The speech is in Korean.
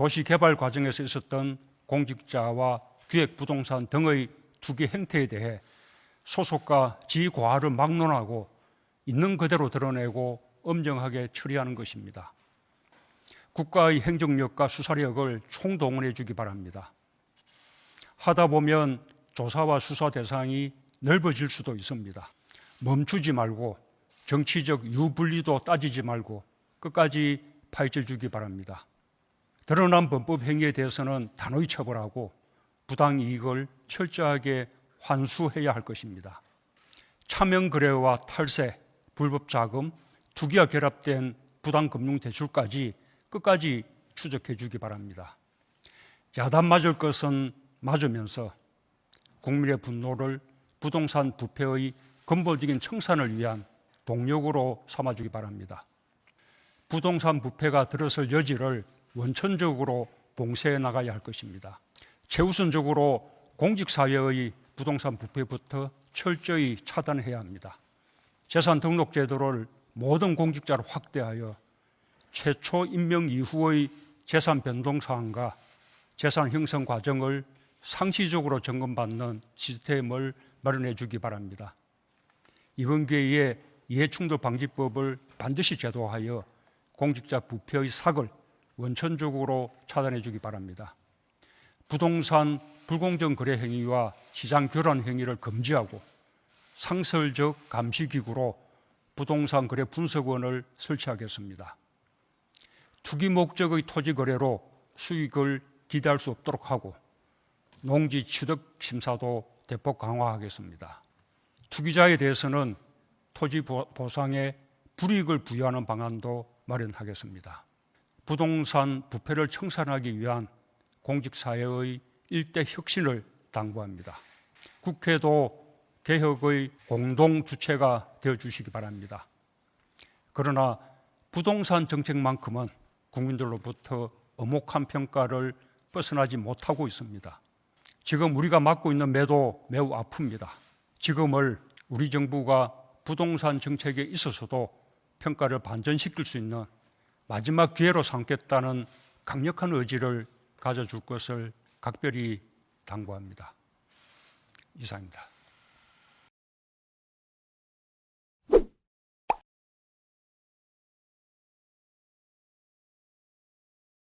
도시 개발 과정에서 있었던 공직자와 기획 부동산 등의 투기 행태에 대해 소속과 지휘 고하를 막론하고 있는 그대로 드러내고 엄정하게 처리하는 것입니다. 국가의 행정력과 수사력을 총동원해 주기 바랍니다. 하다 보면 조사와 수사 대상이 넓어질 수도 있습니다. 멈추지 말고 정치적 유불리도 따지지 말고 끝까지 파헤쳐 주기 바랍니다. 드러난 범법 행위에 대해서는 단호히 처벌하고 부당 이익을 철저하게 환수해야 할 것입니다. 차명 거래와 탈세, 불법 자금, 투기와 결합된 부당 금융 대출까지 끝까지 추적해 주기 바랍니다. 야단 맞을 것은 맞으면서 국민의 분노를 부동산 부패의 근본적인 청산을 위한 동력으로 삼아주기 바랍니다. 부동산 부패가 들어설 여지를 원천적으로 봉쇄해 나가야 할 것입니다. 최우선적으로 공직사회의 부동산 부패부터 철저히 차단해야 합니다. 재산 등록 제도를 모든 공직자로 확대하여 최초 임명 이후의 재산 변동 사항과 재산 형성 과정을 상시적으로 점검받는 시스템을 마련해 주기 바랍니다. 이번 기회에 이해충돌 방지법을 반드시 제도화하여 공직자 부패의 삭을 원천적으로 차단해 주기 바랍니다. 부동산 불공정 거래 행위와 시장 교란 행위를 금지하고 상설적 감시 기구로 부동산 거래 분석원을 설치하겠습니다. 투기 목적의 토지 거래로 수익을 기대할 수 없도록 하고 농지 취득 심사도 대폭 강화하겠습니다. 투기자에 대해서는 토지 보- 보상에 불이익을 부여하는 방안도 마련하겠습니다. 부동산 부패를 청산하기 위한 공직사회의 일대 혁신을 당부합니다. 국회도 개혁의 공동 주체가 되어 주시기 바랍니다. 그러나 부동산 정책만큼은 국민들로부터 엄혹한 평가를 벗어나지 못하고 있습니다. 지금 우리가 맡고 있는 매도 매우 아픕니다. 지금을 우리 정부가 부동산 정책에 있어서도 평가를 반전시킬 수 있는 마지막 기회로 삼겠다는 강력한 의지를 가져줄 것을 각별히 당부합니다. 이상입니다.